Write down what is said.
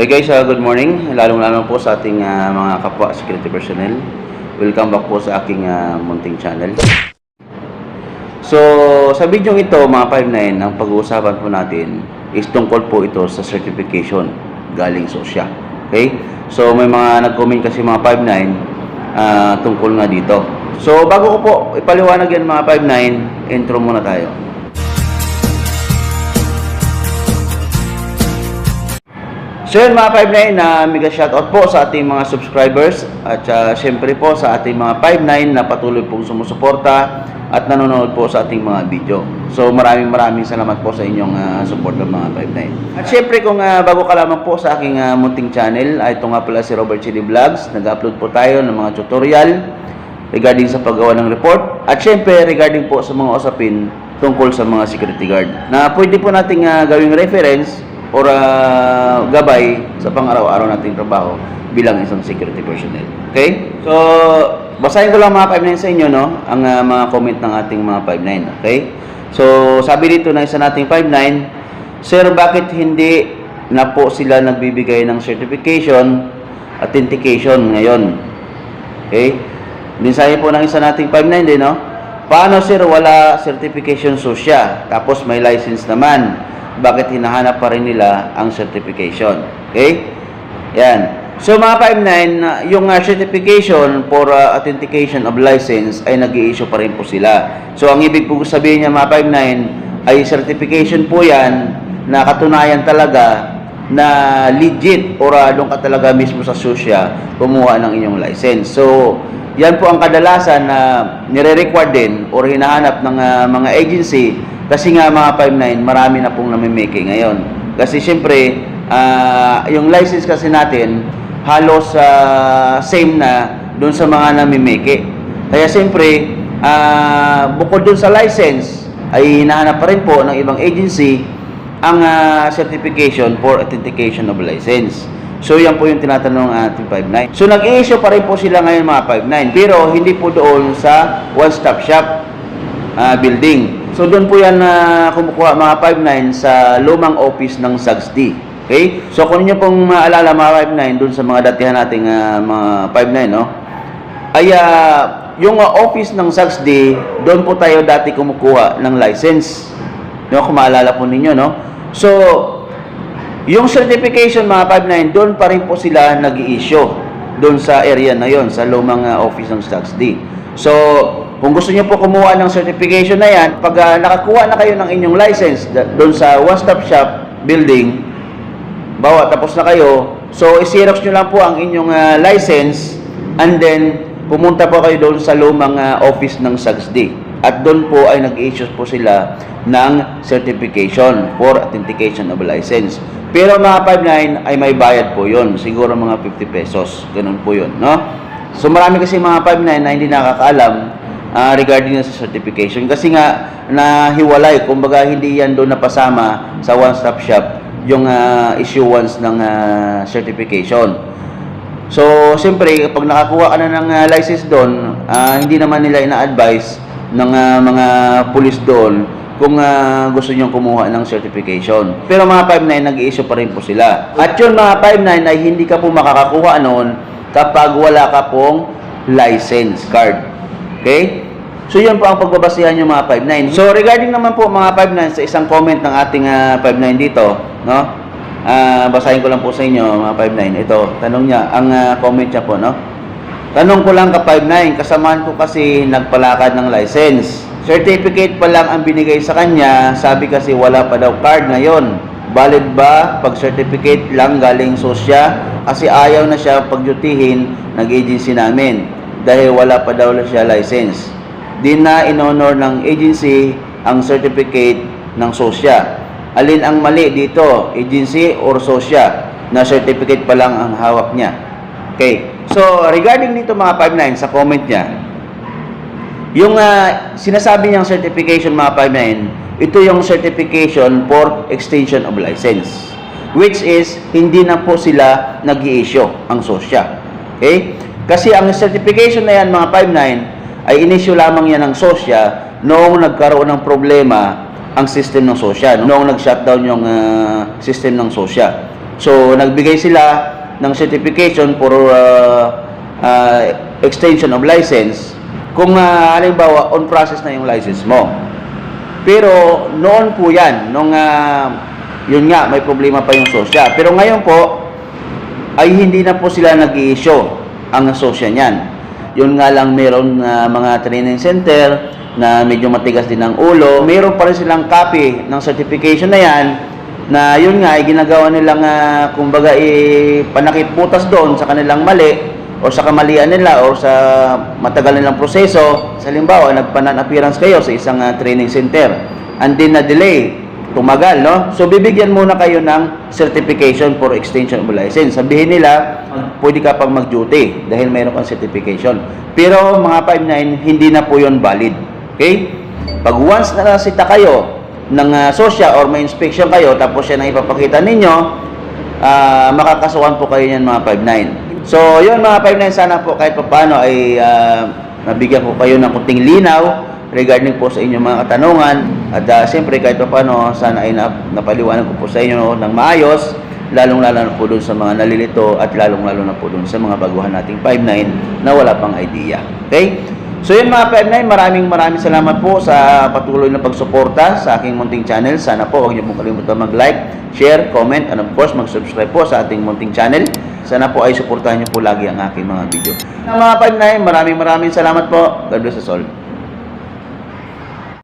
Hey guys, uh, good morning. Lalong lalo po sa ating uh, mga kapwa security personnel. Welcome back po sa aking uh, munting channel. So, sa video ito, mga 5-9, ang pag-uusapan po natin is tungkol po ito sa certification galing SOSYA. Okay? So, may mga nag-comment kasi mga 5-9 uh, tungkol nga dito. So, bago ko po ipaliwanag yan mga 5-9, intro muna tayo. So yun mga 5-9 na mega shoutout po sa ating mga subscribers at uh, syempre po sa ating mga 5-9 na patuloy pong sumusuporta at nanonood po sa ating mga video. So maraming maraming salamat po sa inyong uh, support ng mga 5-9. At syempre kung uh, bago ka lamang po sa aking uh, munting channel, ay ito nga pala si Robert Chidi Vlogs. Nag-upload po tayo ng mga tutorial regarding sa paggawa ng report at syempre regarding po sa mga usapin tungkol sa mga security guard na pwede po nating uh, gawing reference or uh, gabay sa pang-araw-araw nating trabaho bilang isang security personnel. Okay? So, basahin ko lang mga 59 sa inyo, no? Ang uh, mga comment ng ating mga 59, okay? So, sabi dito na isa nating 59, Sir, bakit hindi na po sila nagbibigay ng certification, authentication ngayon? Okay? Mensahe po ng isa nating 59 din, no? Paano, sir, wala certification susya, tapos may license naman? Bakit hinahanap pa rin nila ang certification. Okay? Yan. So mga 59, yung uh, certification for uh, authentication of license ay nag issue pa rin po sila. So ang ibig po sabihin niya mga 59 ay certification po yan na katunayan talaga na legit or doon ka talaga mismo sa susya kumuha ng inyong license. So yan po ang kadalasan na nire-require din or hinahanap ng uh, mga agency kasi nga mga 59, marami na pong namimiki ngayon. Kasi syempre, uh, yung license kasi natin, halos uh, same na doon sa mga namimiki. Kaya syempre, uh, bukod doon sa license, ay hinahanap pa rin po ng ibang agency ang uh, certification for authentication of license. So yan po yung tinatanong ng ating 59. So nag-i-issue pa rin po sila ngayon mga 59, pero hindi po doon sa one-stop shop uh, building. So doon po yan na uh, kumukuha mga 59 sa lumang office ng SAGSD. Okay? So kung niyo pong maalala mga 59 doon sa mga datihan nating uh, mga 59 no. Ay uh, yung uh, office ng SAGSD, doon po tayo dati kumukuha ng license. No, kung maalala po ninyo no. So yung certification mga 59 doon pa rin po sila nag-i-issue doon sa area na yon sa lumang uh, office ng SAGSD. So kung gusto niyo po kumuha ng certification na yan, pag uh, nakakuha na kayo ng inyong license doon sa one-stop shop building, bawa tapos na kayo, so i-xerox nyo lang po ang inyong uh, license and then pumunta po kayo doon sa lumang uh, office ng SAGSD. At doon po ay nag-issue po sila ng certification for authentication of license. Pero mga 59 ay may bayad po yon siguro mga 50 pesos. Ganun po yun, no? So marami kasi mga 59 na hindi nakakaalam uh, regarding sa certification kasi nga nahiwalay kumbaga hindi yan doon napasama sa one stop shop yung uh, issuance ng uh, certification so siyempre kapag nakakuha ka na ng uh, license doon uh, hindi naman nila ina-advise ng uh, mga pulis doon kung uh, gusto nyo kumuha ng certification. Pero mga 5.9, nag-i-issue pa rin po sila. At yun mga 5.9 ay hindi ka po makakakuha noon kapag wala ka pong license card. Okay? So yun po ang pagbabasihan yung mga 59. So regarding naman po mga 59 sa isang comment ng ating uh, 59 dito, no? Uh, basahin ko lang po sa inyo mga 59. Ito, tanong niya, ang uh, comment niya po, no? Tanong ko lang ka 59, kasamaan ko kasi nagpalakad ng license. Certificate pa lang ang binigay sa kanya, sabi kasi wala pa daw card ngayon. Valid ba pag certificate lang galing sosya? Kasi ayaw na siya pagjutihin ng agency namin dahil wala pa daw siya license. Di na inonor ng agency ang certificate ng sosya. Alin ang mali dito, agency or sosya na certificate pa lang ang hawak niya. Okay. So, regarding dito mga 59 sa comment niya, yung uh, sinasabi niyang certification mga 59, ito yung certification for extension of license. Which is, hindi na po sila nag issue ang sosya. Okay? Kasi ang certification na yan, mga 59, ay inisyu lamang yan ng sosya noong nagkaroon ng problema ang system ng sosya, noong nag-shutdown yung uh, system ng sosya. So, nagbigay sila ng certification for uh, uh, extension of license kung uh, halimbawa on process na yung license mo. Pero noon po yan, nung ah, yun nga, may problema pa yung sosya. Pero ngayon po, ay hindi na po sila nag-i-issue ang sosya niyan. Yun nga lang meron ah, mga training center na medyo matigas din ang ulo. Meron pa rin silang copy ng certification na yan na yun nga ay ginagawa nilang uh, kumbaga eh, panakipputas doon sa kanilang mali o sa kamalian nila o sa matagal nilang proseso. Sa halimbawa, nagpanan appearance kayo sa isang ah, training center and then na-delay, tumagal, no? So, bibigyan muna kayo ng certification for extension of license. Sabihin nila, pwede ka pang mag-duty dahil mayroon kang certification. Pero mga 5.9, hindi na po yon valid. Okay? Pag once na nasita kayo ng uh, sosya or may inspection kayo, tapos yan ang ipapakita ninyo, ah makakasuhan po kayo niyan mga 5.9. So, yun mga 5.9, sana po kahit pa paano ay ah, nabigyan ko kayo ng kunting linaw regarding po sa inyong mga katanungan. At ah, siyempre kahit pa paano, sana ay nap- napaliwanag ko po sa inyo ng maayos, lalong-lalo na po doon sa mga nalilito at lalong-lalo na po doon sa mga baguhan nating 5.9 na wala pang idea. Okay? So yun mga 5.9, maraming maraming salamat po sa patuloy na pagsuporta sa aking munting channel. Sana po huwag niyo pong kalimutan mag-like, share, comment, and of course mag-subscribe po sa ating munting channel. Sana po ay suportahan niyo po lagi ang aking mga video. Mga 5.9, maraming maraming salamat po. God bless us all.